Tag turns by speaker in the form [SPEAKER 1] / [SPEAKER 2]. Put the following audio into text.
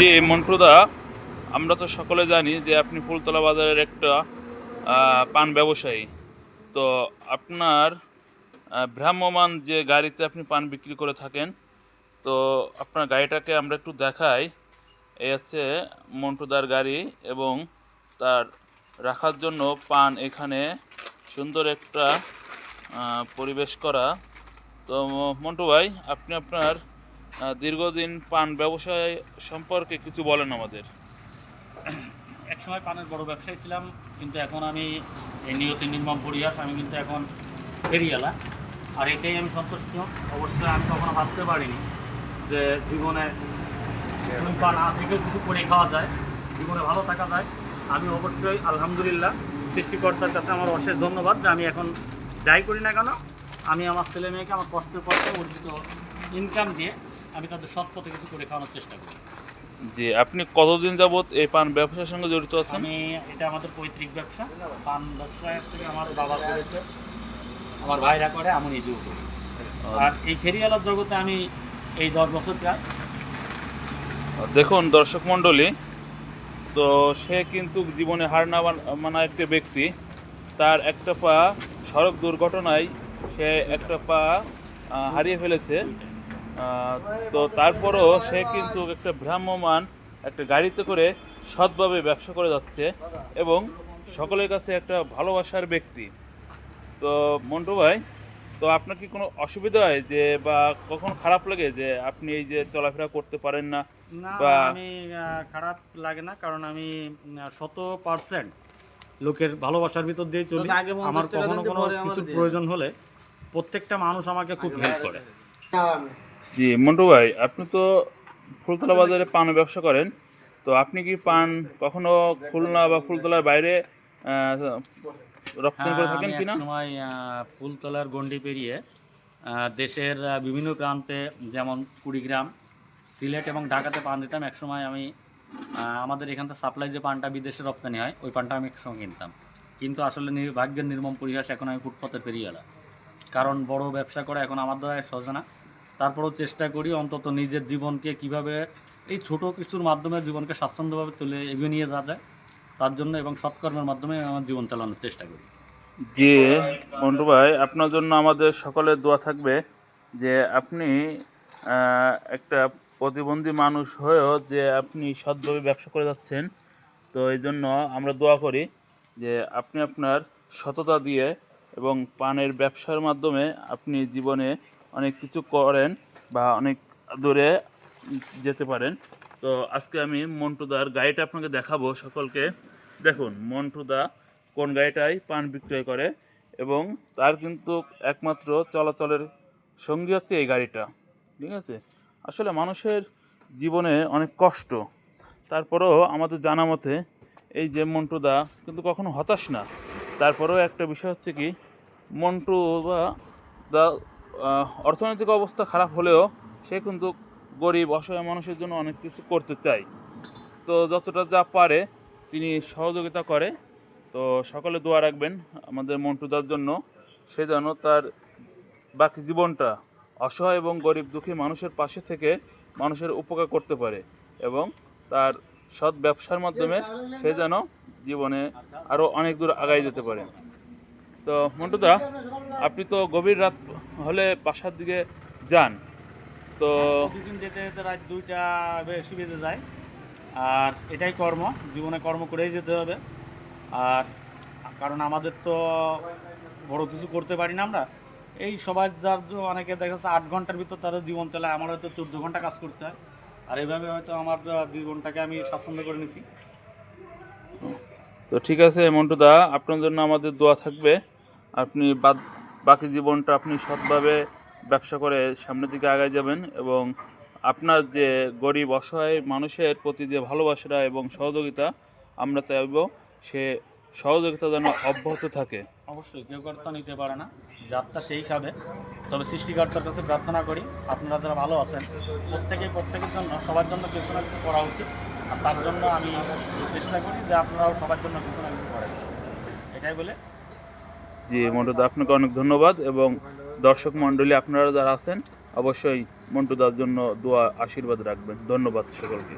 [SPEAKER 1] জি মন্টুদা আমরা তো সকলে জানি যে আপনি ফুলতলা বাজারের একটা পান ব্যবসায়ী। তো আপনার ভ্রাম্যমান যে গাড়িতে আপনি পান বিক্রি করে থাকেন, তো আপনার গাড়িটাকে আমরা একটু দেখাই। এই হচ্ছে মন্টুদার গাড়ি এবং তার রাখার জন্য পান এখানে সুন্দর একটা পরিবেশ করা। তো মন্টু ভাই, আপনি আপনার দীর্ঘদিন পান ব্যবসায় সম্পর্কে কিছু বলেন আমাদের।
[SPEAKER 2] এক সময় পানের বড় ব্যবসায়ী ছিলাম, কিন্তু এখন আমি এই নিয়তি নির্মম পরিহাস, আমি কিন্তু এখন ফেরিয়ালা আর এটাই আমি সন্তুষ্ট। অবশ্যই আমি কখনো ভাবতে পারিনি যে জীবনে পান থেকেও কিছু করে খাওয়া যায়, জীবনে ভালো থাকা যায়। আমি অবশ্যই আলহামদুলিল্লাহ সৃষ্টিকর্তার কাছে আমার অশেষ ধন্যবাদ যে আমি এখন যাই করি না কেন, আমি আমার ছেলে মেয়েকে আমার কষ্টের কষ্টে অর্জিত ইনকাম দিয়ে আমি তাদের সৎ পথে কিছু করে খাওয়ানোর চেষ্টা করি।
[SPEAKER 1] যে আপনি কতদিন যাবত এই পান ব্যবসার সঙ্গে জড়িত আছেন?
[SPEAKER 2] আমি এটা আমাদের পৈতৃক ব্যবসা। পান ব্যবসা থেকে আমার বাবা করেছে। আমার ভাইরা করে আমি নিজেও করি। আর এই ফেরিওয়ালার জগতে আমি এই দশ বছর প্রায়।
[SPEAKER 1] দেখুন দর্শক মণ্ডলী তো সে কিন্তু জীবনে হার না মান- একটি ব্যক্তি। তার একটা পা সড়ক দুর্ঘটনায় সে একটা পা হারিয়ে ফেলেছে। তো তারপরও সে কিন্তু একটা ভ্রাম্যমান একটা গাড়িতে করে সৎভাবে ব্যবসা করে যাচ্ছে এবং সকলের কাছে একটা ভালোবাসার ব্যক্তি। তো মন্টু ভাই তো আপনার কি কোনো অসুবিধা হয় যে বা কখন খারাপ লাগে যে আপনি এই যে চলাফেরা করতে পারেন না?
[SPEAKER 2] না
[SPEAKER 1] বা-
[SPEAKER 2] আমি খারাপ লাগে না কারণ আমি শত পার্সেন্ট লোকের ভালোবাসার ভিতর দিয়ে চলি। আমার কখনো কোনো কিছু প্রয়োজন হলে প্রত্যেকটা মানুষ আমাকে খুব হেল্প করে।
[SPEAKER 1] জি মন্টু ভাই আপনি তো ফুলতলা বাজারে পান ব্যবসা করেন তো আপনি কি পান কখনো খুলনা বা ফুলতলার বাইরে রপ্তানি করে
[SPEAKER 2] হ্যাঁ,
[SPEAKER 1] থাকেন কিনা?
[SPEAKER 2] আহ, ফুলতলার গণ্ডি পেরিয়ে দেশের বিভিন্ন প্রান্তে যেমন কুড়িগ্রাম সিলেট এবং ঢাকাতে পান দিতাম একসময় আমি আমাদের এখান সাপ্লাই যে পানটা বিদেশে রপ্তানি হয় ওই পানটা আমি একসঙ্গে কিনতাম। কিন্তু আসলে ভাগ্যের নির্মম পরিহাস এখন আমি ফুটপথে পেরিয়ে এলাম কারণ বড় ব্যবসা করা এখন আমার দ্বারা সহজে না। তারপরেও চেষ্টা করি অন্তত নিজের জীবনকে কীভাবে এই ছোট কিছুর মাধ্যমে জীবনকে স্বাচ্ছন্দ্যভাবে চলে এগিয়ে নিয়ে যাওয়া যায়, তার জন্য এবং সৎকর্মের মাধ্যমে আমার জীবন চালানোর চেষ্টা করি।
[SPEAKER 1] জি মন্টু ভাই, আপনার জন্য আমাদের সকলের দোয়া থাকবে যে আপনি একটা প্রতিবন্ধী মানুষ হয়েও যে আপনি সৎভাবে ব্যবসা করে যাচ্ছেন। তো এই জন্য আমরা দোয়া করি যে আপনি আপনার সততা দিয়ে এবং পানের ব্যবসার মাধ্যমে আপনি জীবনে অনেক কিছু করেন বা অনেক দূরে যেতে পারেন। তো আজকে আমি মন্টুদার গাড়িটা আপনাকে দেখাবো সকলকে। দেখুন, মন্টুদা কোন গাড়িটাই পান বিক্রয় করে এবং তার কিন্তু একমাত্র চলাচলের সঙ্গী হচ্ছে এই গাড়িটা। ঠিক আছে? আসলে মানুষের জীবনে অনেক কষ্ট। তারপরেও আমাদের জানা মতে এই যে মন্টুদা কিন্তু কখনো হতাশ না। তারপরেও একটা বিষয় হচ্ছে কি মন্টু বা দা অর্থনৈতিক অবস্থা খারাপ হলেও সে কিন্তু গরিব, অসহায় মানুষের জন্য অনেক কিছু করতে চায়। তো যতটা যা পারে তিনি সহযোগিতা করে। তো সকলে দোয়া রাখবেন আমাদের মন্টুদার জন্য। সে যেন তার বাকি জীবনটা অসহায় এবং গরিব দুঃখী মানুষের পাশে থেকে মানুষের উপকার করতে পারে এবং তার সৎ ব্যবসার মাধ্যমে সে যেন জীবনে আরও অনেক দূর আগাই যেতে পারে। তো মন্টুদা, আপনি তো গভীর রাত হলে বাসার দিকে যান। তো
[SPEAKER 2] প্রতিদিন যেতে যেতে রাত দুইটা বেশি বেজে যায়। আর এটাই কর্ম জীবনে কর্ম করেই যেতে হবে। আর কারণ আমাদের তো বড় কিছু করতে পারি না আমরা। এই সবাই যার অনেকে দেখা যাচ্ছে আট ঘণ্টার ভিতর তাদের জীবন চালায় আমার হয়তো চোদ্দ ঘণ্টা কাজ করতে হয়। আর এইভাবে হয়তো আমার জীবনটাকে আমি স্বাচ্ছন্দ্য করে নিছি।
[SPEAKER 1] তো ঠিক আছে মন্টুদা আপনার জন্য আমাদের দোয়া থাকবে। আপনি বাদ বাকি জীবনটা আপনি সৎভাবে ব্যবসা করে সামনের দিকে আগায় যাবেন এবং আপনার যে গরিব, অসহায় মানুষের প্রতি যে ভালোবাসা এবং সহযোগিতা আমরা চাইব, সে সহযোগিতা যেন অব্যাহত থাকে।
[SPEAKER 2] অবশ্যই, কেউ কর্তা নিতে পারে না, যাত্রা সেই খাবে। তবে সৃষ্টিকর্তার কাছে প্রার্থনা করি, আপনারা যারা ভালো আছেন, প্রত্যেকে প্রত্যেকের জন্য, সবার জন্য কিছু না কিছু করা উচিত। আর তার জন্য আমি চেষ্টা করি যে আপনারাও সবার জন্য কিছু না কিছু করেন। এটাই বলে
[SPEAKER 1] জি মন্টুদা আপনাকে অনেক ধন্যবাদ এবং দর্শক মণ্ডলী আপনারা যারা আছেন, অবশ্যই মন্টু দার জন্য দোয়া, আশীর্বাদ রাখবেন। ধন্যবাদ সকলকে।